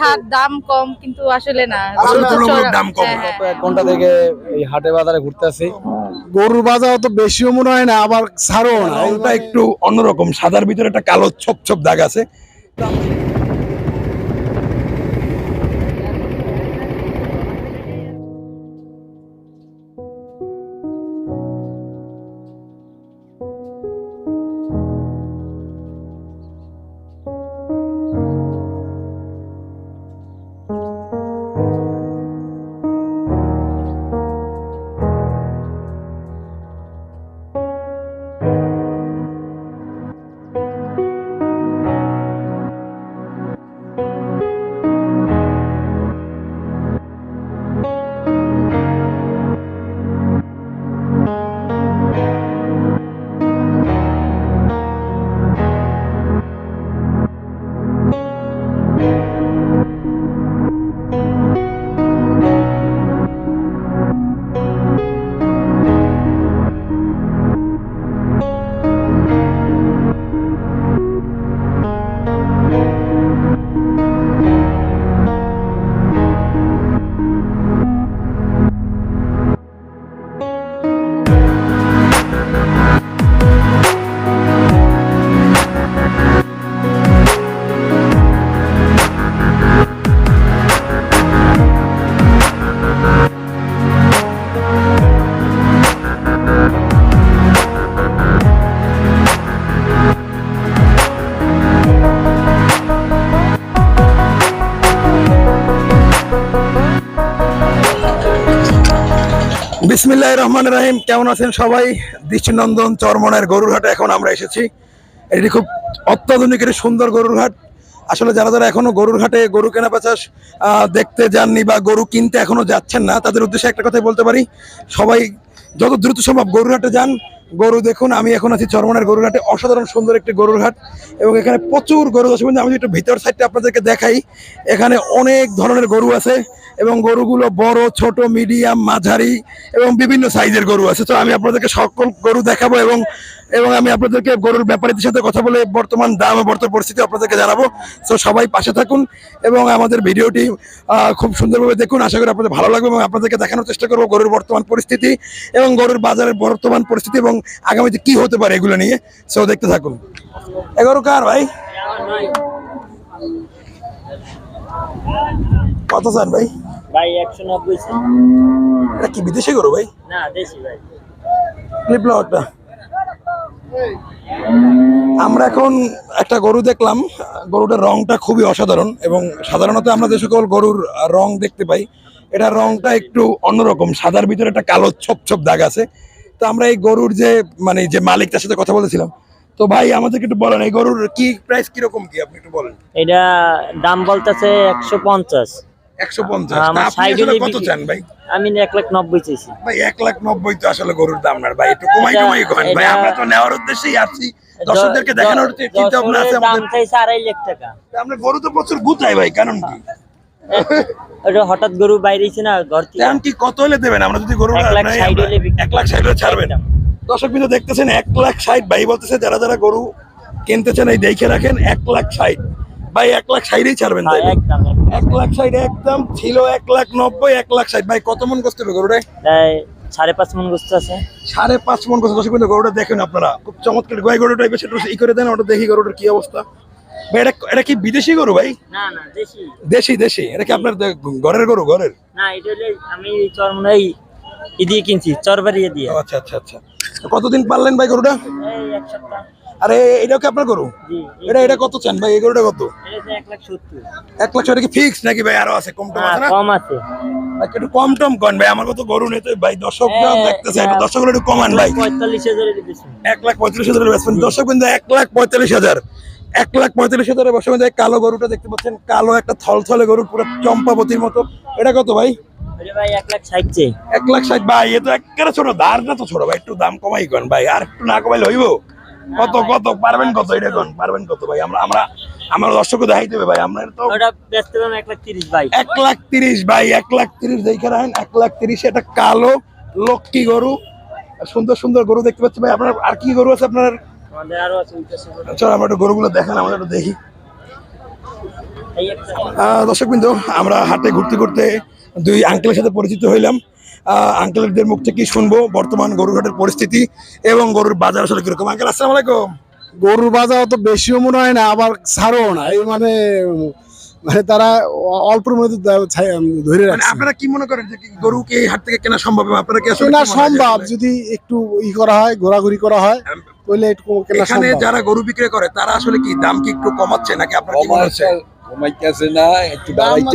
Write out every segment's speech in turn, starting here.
হাট দাম কম কিন্তু আসলে না দাম কম। হ্যাঁ, হ্যাঁ। গত এক ঘণ্টা থেকে এই হাটে বাজারে ঘুরতে আসি গরুর বাজার তো বেশিও মনে হয় না আবার ছাড়ও না ওটা একটু অন্যরকম সাদার ভিতরে একটা কালো ছোপ ছোপ দাগ আছে বিসমিল্লাহ রহমান রাহিম। কেমন আছেন সবাই? দৃষ্টিনন্দন চরমনের গরুর হাটে এখন আমরা এসেছি। এটি খুব অত্যাধুনিক একটি সুন্দর গরুর হাট আসলে যারা যারা এখনও গরুর হাটে গরু কেনা বেচা দেখতে যাননি বা গরু কিনতে এখনও যাচ্ছেন না, তাদের উদ্দেশ্যে একটা কথাই বলতে পারি। সবাই যত দ্রুত সম্ভব গরুর হাটে যান। গরু দেখুন, আমি এখন আছি চরমনের গরুর হাটে অসাধারণ সুন্দর একটি গরুর হাট এবং এখানে প্রচুর গরু আছে। আমি একটু ভিতর সাইডটা আপনাদেরকে দেখাই, এখানে অনেক ধরনের গরু আছে। এবং গরুগুলো বড়, ছোট মিডিয়াম মাঝারি এবং বিভিন্ন সাইজের গরু আছে। তো আমি আপনাদেরকে সকল গরু দেখাবো এবং এবং আমি আপনাদেরকে গরুর ব্যাপারীদের সাথে কথা বলে বর্তমান দাম বর্তমান পরিস্থিতি আপনাদেরকে জানাব। তো সবাই পাশে থাকুন এবং আমাদের ভিডিওটি খুব সুন্দরভাবে দেখুন। আশা করি আপনাদের ভালো লাগবে এবং আপনাদেরকে দেখানোর চেষ্টা করব গরুর বর্তমান পরিস্থিতি এবং গরুর বাজারের বর্তমান পরিস্থিতি এবং আগামীতে কি হতে পারে এগুলো নিয়ে। সো দেখতে থাকুন। এগারো কার ভাই? কত চান ভাই? ভাই একশো নব্বই এটা কি বিদেশি গরু ভাই? না দেশি ভাই। ফ্লিপলাওয়ারটা আমরা এখন একটা গরু দেখলাম গরুটার রংটা খুবই অসাধারণ এবং সাধারণত আমরা যে সকল গরুর রং দেখতে পাই এটা রংটা একটু অন্যরকম সাদার ভিতরে একটা কালো ছোপ ছোপ দাগ আছে। তো আমরা এই গরুর যে মানে যে মালিক তার সাথে কথা বলেছিলাম তো ভাই আমাদেরকে একটু বলেন এই গরুর কি প্রাইস কীরকম কি আপনি একটু বলেন। এটা দাম বলতেছে একশো পঞ্চাশ। একশো পঞ্চাশ। আমার আপনি side আসলে এ কত চান ভাই? আমি এক লাখ নব্বই চাইছি। ভাই এক লাখ নব্বই তো আসলে গরুর দাম না ভাই একটু কমাই কমাই করেন ভাই। আমরা তো নেওয়ার উদ্দেশ্যেই আসছি। দর্শকদেরকে দেখানোর চিন্তা ভাবনা আছে দাম চাইছে আড়াই লাখ টাকা। আমরা গরু তো প্রচুর গুতাই ভাই কারণ কি? ওটা হঠাৎ গরু বাইরেছে না ঘর থেকে। কি কত হলে দেবেন? আমরা যদি গরু এক লাখ নেই, ষাট হলে এক লাখ ষাট হলে ছাড়বেন। দর্শক কিন্তু দেখতেছেন এক লাখ ষাট ভাই বলতেছে যারা যারা গরু কিনতে চান এই দেখে রাখেন এক লাখ ষাট। ভাই এক লাখ ষাটই ছাড়বেন হ্যাঁ, তাই একদম একদম। এক লাখ ষাট একদম ছিল এক লাখ নব্বই এক লাখ ষাট। ভাই কত মন গোস্ত গরুটা এই সাড়ে পাঁচ মন গোস্ত আছে। সাড়ে পাঁচ মন গোস্ত দর্শক গরুটা দেখেন আপনারা। খুব চমৎকার। গাই গরু টাইপের সেটা ই করে দেন ওটা দেখি গরুটার কি অবস্থা। এটা এটা কি বিদেশি গরু ভাই? না না দেশি। দেশি দেশি। এটা কি আপনার ঘরের গরু ঘরের? না এটা হলে আমি চরমনাই দিয়ে কিনছি চরবারিয়ে দিয়ে। আচ্ছা আচ্ছা আচ্ছা। কতদিন পারলেন ভাই গরুটা? আরে এটাও কি আপনার গরু? এটা এটা কত চান ভাই? এই গরুটা কত? এক লাখ সত্তর। এক লাখ কি ফিক্স নাকি ভাই? আরও আছে কম টম হ্যাঁ আছে না? কম আছে। ভাই, একটু কম টম করেন ভাই আমার কত গরু নেই তো ভাই দর্শকরা হ্যাঁ, দেখতেছে একটু হ্যাঁ। দর্শকরা একটু কমান ভাই। পঁয়তাল্লিশ এক লাখ পঁয়ত্রিশ হাজারের বেসবেন দর্শক কিন্তু এক লাখ পঁয়তাল্লিশ হাজার। এক লাখ পঁয়তাল্লিশ হাজারের বসে কালো গরুটা দেখতে পাচ্ছেন কালো একটা থলথলে গরু পুরো চম্পাবতীর মতো। এটা কত ভাই? ভাই এক লাখ ষাট চেয়ে এক লাখ ষাট ভাই এ তো একেবারে ছোট ধারটা তো ছোট ভাই একটু দাম কমাই করেন ভাই আর একটু না কমাইলে হইব? কত কত পারবেন কত এটা কোন পারবেন কত ভাই আমরা আমরা আমার দর্শককে দেখাই দেবে ভাই আমরা তো ওটা ব্যস্ত পাবেন এক লাখ তিরিশ ভাই। এক লাখ তিরিশ ভাই এক লাখ তিরিশ দেখে রাখেন এক লাখ তিরিশ এটা কালো লক্ষ্মী গরু সুন্দর সুন্দর গরু দেখতে পাচ্ছি ভাই আপনার আর কি গরু আছে আপনার? আমাদের আরও আছে। চল আমরা একটু গরুগুলো দেখেন আমরা একটু দেখি। একটা। আহ, আমরা হাটে ঘুরতে ঘুরতে দুই আঙ্কেলের সাথে পরিচিত হইলাম। আঙ্কেলদের মুখ থেকে শুনব বর্তমান গরুরহাটের পরিস্থিতি এবং গরুর বাজার আসলে কীরকম। আঙ্কেল আসসালামু আলাইকুম। গরুর বাজার তো বেশিও মনে হয় না আবার ছাড়ও না। এই মানে মানে তারা অল্পের মধ্যে ধরে মানে রাখছে। আপনারা কি মনে করেন যে গরু কি এই হাট থেকে কেনা সম্ভব? আপনারা কি আসলে হয় যে সম্ভব যদি একটু ই করা হয় ঘোরাঘুরি করা হয় তাহলে একটু কেনা সম্ভব। যারা গরু বিক্রি করে তারা আসলে কি দাম কি একটু কমাচ্ছে নাকি আপনার কি মনে হচ্ছে? কমাইতেছে না একটু দাম-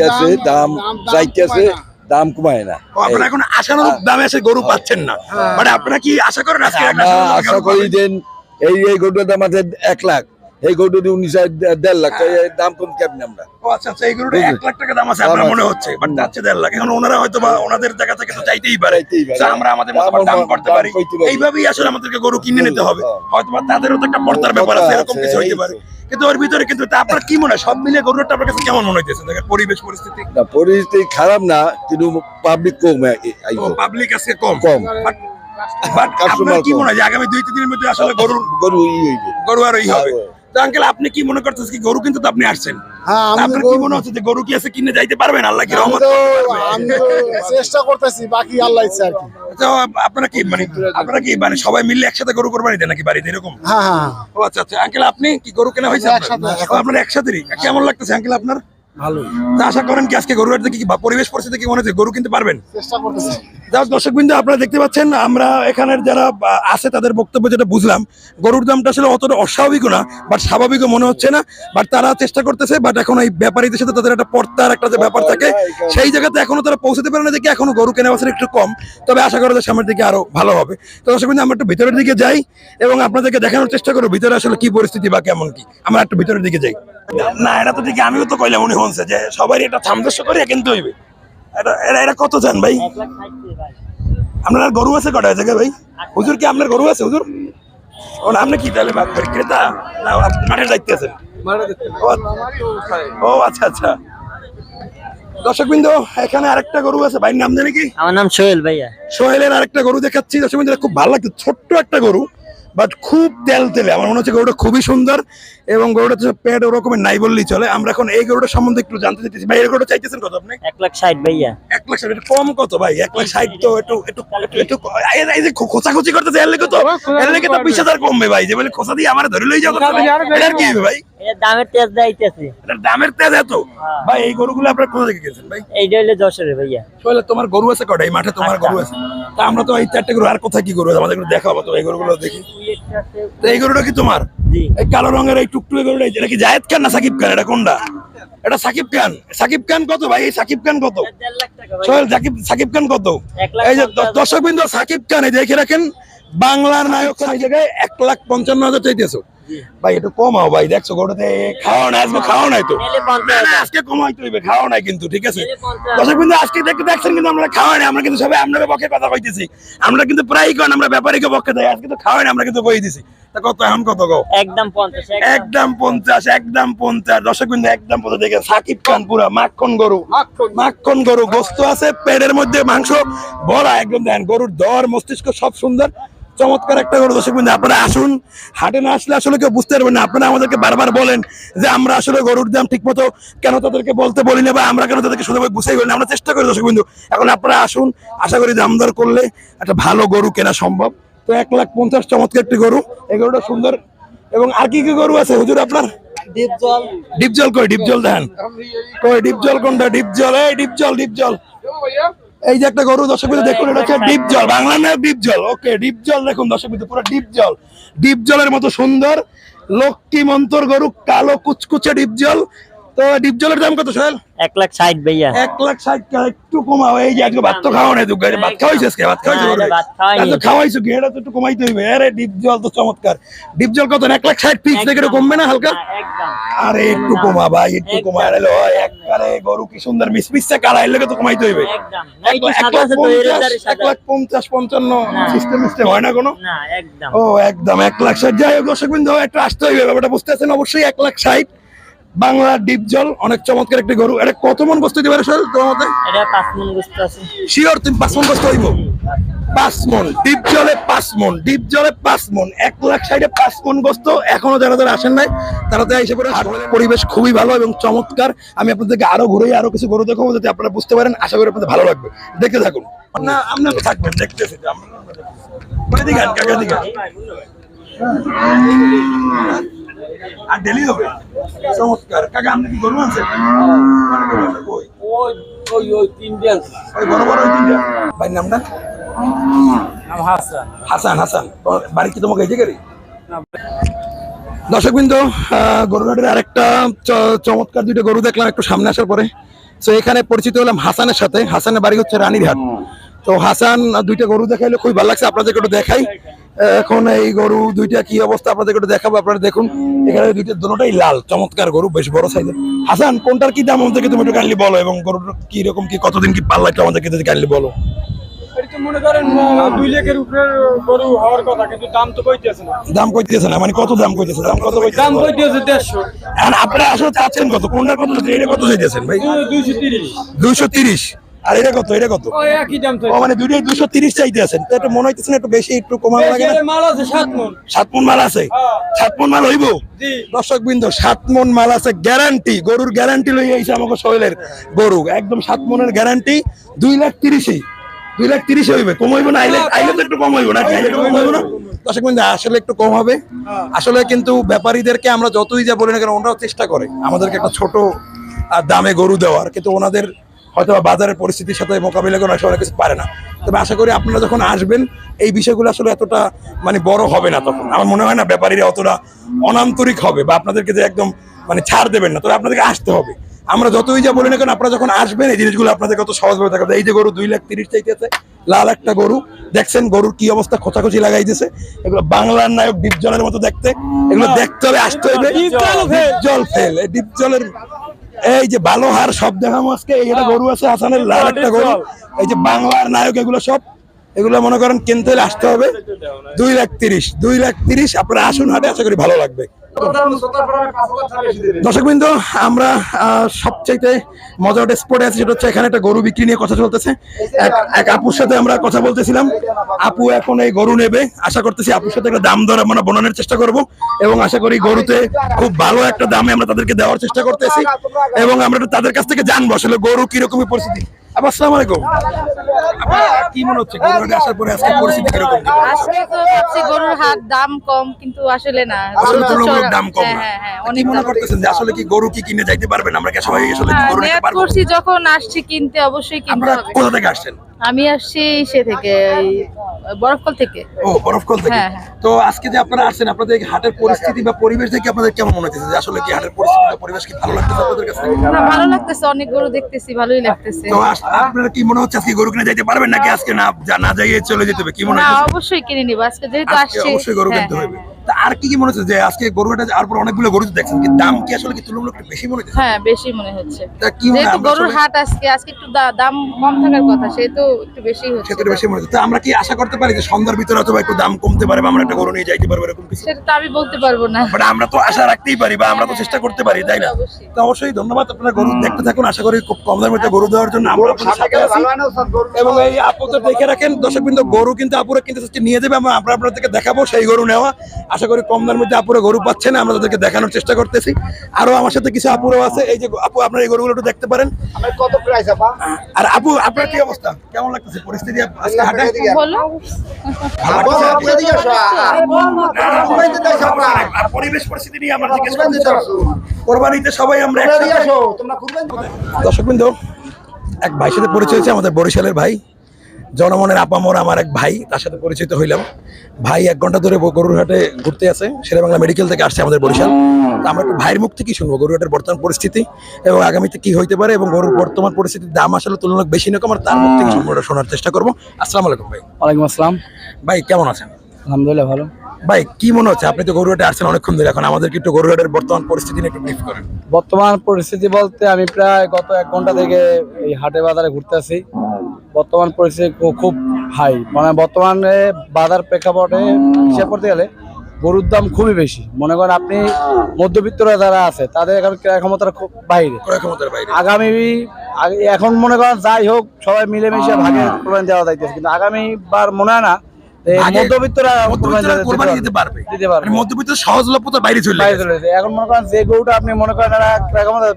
চাইতেছে দাম কমায় না। আপনারা এখন আশানুরূপ দামে এসে গরু পাচ্ছেন না। মানে আপনারা কি আশা করেন আশা করি? দেন এই এই গরুটার দাম আছে এক লাখ। এই গরুটা উনিশ দেড় লাখ দাম কম কেমন আমরা? ও আচ্ছা আচ্ছা এই গরুটা এক লাখ টাকা দাম আছে আপনার মনে হচ্ছে বাট যাচ্ছে দেড় লাখ। এখন ওনারা হয়তো বা ওনাদের জায়গা থেকে তো চাইতেই পারে। আমরা আমাদের মতো দাম- দাম করতে পারি। এইভাবেই আসলে আমাদেরকে গরু কিনে নিতে হবে। হ্যাঁ। হয়তো বা তাদেরও তো একটা পর্দার ব্যাপার আছে এরকম কিছু হইতে পারে। কিন্তু ওর ভিতরে কিন্তু আপনার কি মনে হয়? সব মিলিয়ে গরুটা আপনার কাছে কেমন মনে হইতেছে? দেখেন পরিবেশ পরিস্থিতি। না পরিস্থিতি খারাপ না কিন্তু পাবলিক কম পাবলিক আজকে কম। কম। বাট বাট আপনার কি মনে হয় আগামী দুই তিন দিনের মধ্যে আসলে গরুর গরু হইবে। গরু আর হবে? হ্যাঁ। আঙ্কেল আপনি কি মনে করতেছেন কি গরু কিন্তু আপনি আসছেন? হ্যাঁ আপনার কি গরু- মনে হচ্ছে যে গরু কি আছে কিনে যাইতে পারবেন? আল্লাহ কি রহমত? আমি চেষ্টা করতেছি বাকি আল্লাহ ইচ্ছা আর কি। তো আপনারা কি মানে আপনারা কি মানে সবাই মিলে একসাথে গরু কোরবানি দেন নাকি বাড়িতে এরকম? হ্যাঁ হ্যাঁ। ও আচ্ছা আচ্ছা আঙ্কেল আপনি কি গরু কেনা হয়েছে আপনার? একসাথেই কেমন লাগতেছে আঙ্কেল আপনার? আশা করেন কি আজকে গরু কি পরিবেশ পরিস্থিতি কি মনে হচ্ছে? গরু কিনতে পারবেন? চেষ্টা করতেছি। দর্শক বিন্দু আপনারা দেখতে পাচ্ছেন আমরা এখানের যারা আছে তাদের বক্তব্য যেটা বুঝলাম গরুর দামটা আসলে অতটা অস্বাভাবিকও না বাট স্বাভাবিকও মনে হচ্ছে না বাট তারা চেষ্টা করতেছে বাট এখন এই ব্যাপারীদের সাথে তাদের একটা পর্তার একটা যে ব্যাপার থাকে সেই জায়গাতে এখনও তারা পৌঁছতে পারে না দেখি এখনও গরু কেনা বেচার একটু কম তবে আশা করা যায় সামনের দিকে আরও ভালো হবে। তো দর্শক বিন্দু আমরা একটু ভিতরের দিকে যাই এবং আপনাদেরকে দেখানোর চেষ্টা করব ভিতরে আসলে কি পরিস্থিতি বা কেমন কি। আমরা একটু ভিতরের দিকে যাই। না এটা তো ঠিক আমিও তো কইলাম উনি হচ্ছে যে সবাই এটা সামঞ্জস্য করে কিন্তু হইবে। এটা এটা- এটা কত চান ভাই। আপনার গরু আছে কটা জায়গায় ভাই? হুজুর কি আপনার গরু আছে হুজুর? ও না, আপনি কি তাহলে ক্রেতা? না মাঠের দায়িত্বে আছেন। ও আচ্ছা। ও আচ্ছা আচ্ছা। দর্শক বিন্দু এখানে আরেকটা গরু আছে ভাইয়ের নাম জানি কি? আমার নাম সোহেল ভাইয়া। সোহেলের আরেকটা গরু দেখাচ্ছি। দর্শক বিন্দু খুব ভালো লাগছে ছোট্ট একটা গরু। বাট খুব তেল তেলে। আমার মনে হচ্ছে গরুটা খুবই সুন্দর এবং গরুটা তো পেট ওরকমের নাই বললেই চলে। আমরা এখন এই গরুটা সম্বন্ধে একটু জানতে চাইতেছি। ভাই এই গরুটা চাইতেছেন কত আপনি? এক লাখ ষাট ভাইয়া। এক লাখ ষাট। এটা কম কত ভাই? এক লাখ ষাট তো একটু একটু একটু এই- যে খোঁচাখুচি করতেছে এর লেগে তো এর লেগে তো বিশ হাজার কমবে ভাই। যে বলে খোঁচা দিয়ে আমার ধরে লই যাও এটার কি হবে ভাই? এটা দামের তেজ দাইতেছে এটার দামের তেজ এত? ভাই এই গরুগুলো আপনার কোথা থেকে গেছেন ভাই? এইটা হইলে যশোরে ভাইয়া। সোহেল তোমার গরু আছে কটা? এই মাঠে তোমার গরু আছে। তা আমরা তো এই চারটে গরু আর কোথায় কি গরু আমাদের দেখাবো তো এই গরুগুলো দেখি। তো এই গরুটা কি তোমার? এই কালো রঙের এই টুকটুকে গরুটা এটা কি জায়েদ খান না সাকিব খান? এটা কোনটা? এটা সাকিব খান। সাকিব খান কত ভাই? এই সাকিব খান কত? সোহেল সাকিব সাকিব খান কত? এই যে। দর্শক বিন্দু সাকিব খান এই দেখে রাখেন বাংলার নায়ক এই জায়গায় এক লাখ পঞ্চান্ন হাজার চাইতেছো। ভাই একটু কমাও ভাই দেখছ গোটাতে খাওয়া নাই আজকে খাওয়া নাই তো। আজকে কমাইতে হইবে খাওয়া নাই কিন্তু ঠিক আছে? দর্শক বিন্দু আজকে দেখতে দেখছেন কিন্তু আমরা খাওয়া নাই আমরা কিন্তু সবাই আপনাদের পক্ষে কথা কইতেছি। আমরা কিন্তু প্রায় কোন আমরা ব্যাপারীকে পক্ষে দেয় আজকে তো খাওয়া নাই আমরা কিন্তু কই দিছি। তা কত এখন কত গো? একদম পঞ্চাশ একদম। পঞ্চাশ একদম পঞ্চাশ। দর্শক বিন্দু একদম পঞ্চাশ। দেখে সাকিব খান পুরা মাখন গরু। মাখন। গরু গোস্ত আছে পেটের মধ্যে মাংস ভরা একদম দেন গরুর দর মস্তিষ্ক সব সুন্দর। চমৎকার একটা গরু দর্শক বিন্দু আপনারা আসুন। হাটে না আসলে আসলে কেউ বুঝতে পারবেন না। আপনারা আমাদেরকে বারবার বলেন যে আমরা আসলে গরুর দাম ঠিক মতো কেন তাদেরকে বলতে বলি না বা আমরা কেন তাদেরকে শুধু গুছাই বলি না। আমরা চেষ্টা করি দর্শক বিন্দু। এখন আপনারা আসুন আশা করি দাম দর করলে একটা ভালো গরু কেনা সম্ভব। তো এক লাখ পঞ্চাশ চমৎকার একটি গরু। এই গরুটা সুন্দর। এবং আর কি কি গরু আছে হুজুর আপনার? ডিপ জল কই? ডিপ জল দেন। কই? ডিপ জল কোনটা? ডিপ জল এই ডিপ জল ডিপ জল এই যে একটা গরু দর্শক বিন্দু দেখুন এটা হচ্ছে ডিপ জল। বাংলা না ডিপ জল। ওকে ডিপ জল দেখুন দর্শক বিন্দু পুরো ডিপ জল। ডিপ জলের মতো সুন্দর লক্ষ্মী মন্তর গরু কালো কুচকুচে ডিপ জল। তো ডিপ জলের দাম কত সোহেল? এক লাখ ষাট ভাইয়া। এক লাখ ষাট একটু কমাও। এই যে আজকে ভাত তো খাওয়া নাই তুই ভাত খাওয়াইছিস আজকে ভাত। আজকে খাওয়াইছো কি? তো একটু কমাইতে হইবে। আরে ডিপ জল তো চমৎকার। ডিপ জল কত? এক লাখ ষাট পিস থেকে কমবে না হালকা? আরে একটু কমা ভাই একটু কমা। আরে একবারে গরু কি সুন্দর মিসমিসে কালা এর লেগে তো কমাইতে হইবে। একদম। এক লাখ পঞ্চাশ, পঞ্চান্ন। সিস্টেম সিস্টেম হয় না কোনো? না একদম। ও একদম এক লাখ ষাট। যাই হোক দর্শক বিন্দু একটু আসতে হইবে। ব্যাপারটা বুঝতে পারছেন অবশ্যই এক লাখ ষাট। বাংলা ডিপ জল অনেক চমৎকার একটি গরু। এটা কত মন বস্তু দিতে পারে তোমার মতে? এটা পাঁচ মন গোস্ত আছে। শিওর তুমি পাঁচ মন বস্তু হইব। পাঁচ মন। ডিপ জলে পাঁচ মন ডিপ জলে পাঁচ মন। এক লাখ সাইডে পাঁচ মন গোস্ত এখনও যারা যারা আসেন নাই তারা তো এসে পরে হাটের পরিবেশ খুবই ভালো এবং চমৎকার। আমি আপনাদেরকে আরও ঘুরে আরও কিছু গরু দেখাবো যাতে আপনারা বুঝতে পারেন। আশা করি আপনাদের ভালো লাগবে। দেখতে থাকুন। না আপনার তো থাকবেন দেখতেছি তো, আমরা- ওই দিকে আন, কাকা দিকে আন। আর ডেলি হবে। চমৎকার। কাকা আপনি কি গরু আনছেন? কই? ওই বড় বড় ওই তিনটা ভাই নামটা? হাসান। হাসান তোমার বাড়ি কি তোমাকে এই জায়গারই? দর্শক বিন্দু গরুঘাটের আরেকটা চমৎকার দুইটা গরু দেখলাম একটু সামনে আসার পরে। তো এখানে পরিচিত হলাম হাসানের সাথে। হাসানের বাড়ি হচ্ছে রানীরহাট। তো হাসান দুইটা গরু দেখাইলে খুবই ভালো লাগছে। আপনাদেরকে একটু দেখাই। এখন এই গরু দুইটা কি অবস্থা আপনাদেরকে একটু দেখাবো আপনারা দেখুন। এখানে দুইটা দুটোটাই লাল চমৎকার গরু বেশ বড় সাইজের হাসান কোনটার কি দাম আমাদেরকে তুমি একটু কাইন্ডলি বলো এবং গরুর কি রকম কি কতদিন কি পাল্লা একটু আমাদেরকে যদি কাইন্ডলি বলো? মনে করেন দুই লাখের উপরে গরু হওয়ার কথা কিন্তু দাম তো কইতেছে না। দাম কইতেছে না মানে কত দাম কইতেছে দাম কত কইতেছে? দাম কইতেছে দেড়শো। আর আপনারা আসলে চাচ্ছেন কত? কোনটা কত কত চাইতেছেন ভাই? দুইশো তিরিশ। দুইশো তিরিশ। আর এটা কত এটা কত? ও মানে দুইটাই দুইশো তিরিশ চাইতে আছেন তো এটা মনে হইতেছে না একটু বেশি একটু কমানো লাগে সাত মন সাত মাল আছে? হ্যাঁ। সাত মন মাল হইব? দর্শক বিন্দু সাত মন মাল আছে গ্যারান্টি। গরুর গ্যারান্টি লই আইছে আমাকে শৈলের গরু। একদম সাত মনের গ্যারান্টি। দুই লাখ তিরিশই দুই লাখ তিরিশ হইবে। কম হইব না? আইলে আইলে তো একটু কম হইব না? একটু কম হইব না? দর্শক বিন্দু আসলে একটু কম হবে। আসলে কিন্তু ব্যাপারীদেরকে আমরা যতই যা বলি না কেন ওনারাও চেষ্টা করে। আমাদেরকে একটা ছোট দামে গরু দেওয়ার। কিন্তু ওনাদের হয়তো বাজারের পরিস্থিতির সাথে মোকাবিলা করে অনেক কিছু পারে না। তবে আশা করি আপনারা যখন আসবেন এই বিষয়গুলো আসলে এতটা মানে বড় হবে না তখন। আমার মনে হয় না ব্যাপারীরা অতটা অনান্তরিক হবে বা আপনাদেরকে যে একদম মানে ছাড় দেবেন না। তবে আপনাদেরকে আসতে হবে। আমরা যতই যা বলি না কেন আপনারা যখন আসবেন এই জিনিসগুলো আপনাদের কত সহজভাবে দেখাবে এই যে গরু দুই লাখ তিরিশ চাইতেছে লাল একটা গরু। দেখছেন গরুর কি অবস্থা খোঁচাখুচি লাগাই দিয়েছে এগুলো বাংলার নায়ক ডিপ জলের মতো দেখতে। এগুলো দেখতে হবে আসতে হবে। ডিপ জল ফেল। এই ডিপ জলের এই যে ভালো হার সব দেখাম আজকে এই একটা গরু আছে হাসানের লাল একটা গরু। এই যে বাংলার নায়ক এগুলো সব এগুলো মনে করেন কিনতে হলে আসতে হবে। দুই লাখ তিরিশ। দুই লাখ তিরিশ আপনারা আসুন, হাটে আশা করি ভালো লাগবে। দর্শক বিন্দু, আমরা সবচাইতে মজার স্পটে আছি, সেটা হচ্ছে এখানে একটা গরু বিক্রি নিয়ে কথা চলতেছে। এক আপুর সাথে আমরা কথা বলতেছিলাম। আপু এখন এই গরু নেবে। আশা করতেছি আপুর সাথে একটা দাম দর আমরা বনানোর চেষ্টা করব এবং আশা করি গরুতে খুব ভালো একটা দামে আমরা তাদেরকে দেওয়ার চেষ্টা করতেছি। এবং আমরা তাদের কাছ থেকে জানব আসলে গরু কিরকমই পরিস্থিতি। আসসালামু আলাইকুম। কি মনে হচ্ছে গরু আসার পরে আজকে পরিস্থিতি কীরকম? আজকে তো ভাবছি গরুর হাট দাম কম কিন্তু আসলে না। আসলে গরুর তুলনামূলক দাম কম হ্যাঁ হ্যাঁ হ্যাঁ অনেক মনে দাম। করতেছেন যে আসলে কি গরু কি কিনে যাইতে পারবেন আমরা কি সবাই আসলে হ্যাঁ, গরু নিতে পারব? যখন আসছি কিনতে অবশ্যই কিনতে হবে। কোথা থেকে আসছেন? আমি আসছি সে থেকে বরফকল থেকে। ও বরফকল থেকে? হ্যাঁ, হ্যাঁ। তো আজকে যে আপনারা আসছেন আপনাদের হাটের পরিস্থিতি বা পরিবেশ দেখে আপনাদের কেমন মনে হচ্ছে? আসলে কি হাটের পরিস্থিতি বা পরিবেশ কি ভালো লাগতেছে আপনাদের কাছে? না ভালো লাগতেছে অনেক গরু দেখতেছি ভালোই লাগতেছে। তো আপনারা কি মনে হচ্ছে আজকে গরু কিনে যাইতে পারবেন নাকি আজকে না না যাইয়ে চলে যেতে হবে? কি মনে হচ্ছে? অবশ্যই কিনে নিব। আজকে যেহেতু আসছি অবশ্যই গরু হ্যাঁ, কিনতে হ্যাঁ, হবে। আর কি কি মনে হচ্ছে যে আজকে গরুটা আর পর অনেকগুলো গরু দেখছেন কি দাম কি আসলে কি তুলনামূলক একটু বেশি মনে হচ্ছে? হ্যাঁ বেশি মনে হচ্ছে। তা কি মনে হয় যেহেতু গরুর হাট আজকে আজকে একটু দাম কম থাকার কথা সেহেতু একটু বেশি হচ্ছে। সেটা বেশি মনে হচ্ছে। তা আমরা কি আশা করতে পারি যে সন্ধ্যার ভিতরে অথবা একটু দাম কমতে পারে বা আমরা একটা গরু নিয়ে যাইতে পারব এরকম কিছু? সেটা তো আমি বলতে পারব না। বাট আমরা তো আশা রাখতেই পারি বা আমরা তো চেষ্টা করতে পারি তাই না? অবশ্যই। তো অবশ্যই ধন্যবাদ আপনারা গরু দেখতে থাকুন আশা করি খুব কম দামের মধ্যে গরু দেওয়ার জন্য আমরা আপনাদের সাথে আছি। এবং এই আপুদের দেখে রাখেন দর্শক বিন্দু গরু কিন্তু আপুরা কিন্তু নিয়ে যাবে আমরা আমরা আপনাদেরকে দেখাবো সেই গরু নেওয়া। আশা করি কম দামের মধ্যে আপুরা গরু পাচ্ছে না আমরা তাদেরকে দেখানোর চেষ্টা করতেছি। আরও আমার সাথে কিছু আপুরাও আছে এই যে আপু আপনার এই গরুগুলো একটু দেখতে পারেন। কত প্রাইস আপা? আর আপু আপনার কি অবস্থা? কেমন লাগতেছে পরিস্থিতি? আজকে হাটে? পরিবেশ পরিস্থিতি নিয়ে আমরা জিজ্ঞেস করতে কোরবানিতে সবাই আমরা একসাথে দর্শক বিন্দু এক ভাইয়ের সাথে পরিচয় হয়েছে আমাদের বরিশালের ভাই। জনমনের আপামর আমার এক ভাই তার সাথে পরিচিত হইলাম। ভাই এক ঘণ্টা ধরে গরুর হাটে ঘুরতে আছে। শেরেবাংলা মেডিকেল থেকে আসছে আমাদের বরিশাল। আমরা একটু ভাইয়ের মুখ থেকে শুনব গরুর হাটের বর্তমান পরিস্থিতি এবং আগামীতে কি হইতে পারে এবং গরুর বর্তমান পরিস্থিতির দাম আসলে তুলনামূলক বেশি না কম আর তার মুখ থেকে শুনব শোনার চেষ্টা করব। আসসালামু আলাইকুম ভাই। ওয়ালাইকুম আসসালাম। ভাই কেমন আছেন? আলহামদুলিল্লাহ ভালো। ভাই কি মনে হচ্ছে? আপনি তো গরু হাটে আসছেন অনেকক্ষণ ধরে এখন আমাদেরকে একটু গরু হাটের বর্তমান পরিস্থিতি নিয়ে একটু ব্রিফ করেন। বর্তমান পরিস্থিতি বলতে আমি প্রায় গত এক ঘণ্টা থেকে এই হাটে বাজারে ঘুরতে আছি বর্তমান পরিস্থিতি খুব হাই মানে বর্তমানে বাজার প্রেক্ষাপটে হিসাব করতে গেলে গরুর দাম খুবই বেশি। মনে করেন আপনি মধ্যবিত্তরা যারা আছে তাদের এখন ক্রয় ক্ষমতার খুব বাইরে। আগামী এখন মনে করেন যাই হোক সবাই মিলেমিশে ভাগে কোরবানি দেওয়া যাইতেছে। কিন্তু আগামী বার মনে হয় না যে মধ্যবিত্তরা দিতে পারবে। মানে মধ্যবিত্ত সহজলভ্যতার বাইরে চলে এখন মনে করেন যে গরুটা আপনি মনে করেন এরা ক্রয় ক্ষমতা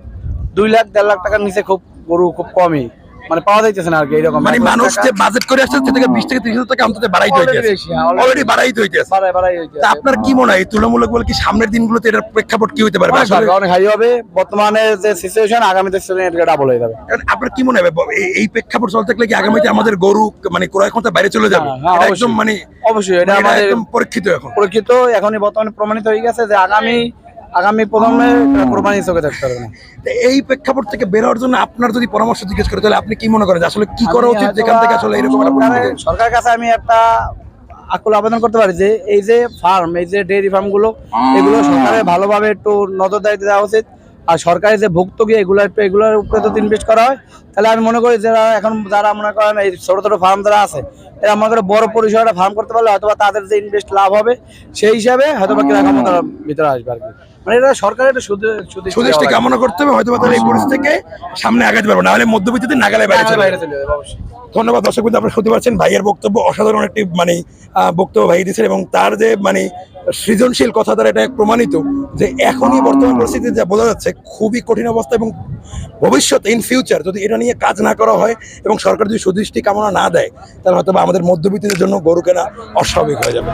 দুই লাখ দেড় লাখ টাকার নিচে খুব গরু খুব কমই। মানে পাওয়া যাইতেছে না আর কি এরকম মানে মানুষ যে বাজেট করে আসছে থেকে বিশ থেকে ত্রিশ হাজার টাকা অন্তত বাড়াইতে হইতেছে। হ্যাঁ, অলরেডি। বাড়াইতে হইতেছে। বাড়ায় বাড়ায় হইতেছে। তা আপনার কি মনে হয় তুলনামূলক বলে কি সামনের দিনগুলোতে এটার প্রেক্ষাপট কি হতে পারবে অনেক আসলে অনেক হাই হবে বর্তমানে যে সিচুয়েশন আগামীতে সিচুয়েশন ডাবল হয়ে যাবে। আপনার কি মনে হবে এই- প্রেক্ষাপট চলতে থাকলে কি আগামীতে আমাদের গরু মানে ক্রয় ক্ষমতা বাইরে চলে যাবে? হ্যাঁ, হ্যাঁ, এটা একদম মানে অবশ্যই এটা এটা আমাদের একদম পরীক্ষিত এখন। পরীক্ষিত এখনই বর্তমানে প্রমাণিত হয়ে গেছে যে আগামী আগামী প্রথমে কোরবানি চোখে থাকতে পারবে না। এই প্রেক্ষাপট থেকে বের হওয়ার জন্য আপনার যদি পরামর্শ জিজ্ঞেস করে তাহলে আপনি কি মনে করেন আসলে কি করা উচিত যেখান থেকে আসলে এরকম সরকারের- কাছে আমি একটা আকুল আবেদন করতে পারি যে এই যে ফার্ম এই যে ডেয়ারি ফার্মগুলো এগুলো সরকারের ভালোভাবে একটু নজরদারি দেওয়া উচিত। আর সরকারের যে ভুক্তভোগী এগুলো একটু এগুলোর উপরে যদি ইনভেস্ট করা হয় তাহলে আমি মনে করি যারা এখন যারা মনে করেন এই ছোট ছোট ফার্ম যারা আছে এরা মনে করে বড় পরিসরে ফার্ম করতে পারলে হয়তো তাদের যে ইনভেস্ট লাভ হবে সেই হিসাবে হয়তো বা ক্রয় ক্ষমতার ভিতরে আসবে আর কি। মানে এটা সরকারের একটা সুদ কামনা করতে হবে হয়তো তারা এই পরিস্থিতি থেকে সামনে আগাতে পারবে না। হলে মধ্যবিত্ততে নাগালে বাইরে চলে ধন্যবাদ দর্শক বন্ধু আপনারা শুনতে পাচ্ছেন ভাইয়ের বক্তব্য। অসাধারণ একটি মানে বক্তব্য ভাই দিয়েছেন এবং তার যে মানে সৃজনশীল কথা দ্বারা এটা প্রমাণিত যে এখনই বর্তমান পরিস্থিতিতে যা বোঝা যাচ্ছে খুবই কঠিন অবস্থা এবং ভবিষ্যৎ ইন ফিউচার যদি এটা নিয়ে কাজ না করা হয় এবং সরকার যদি সুদৃষ্টি কামনা না দেয় তাহলে হয়তো আমাদের মধ্যবিত্তদের জন্য গরু কেনা অস্বাভাবিক হয়ে যাবে।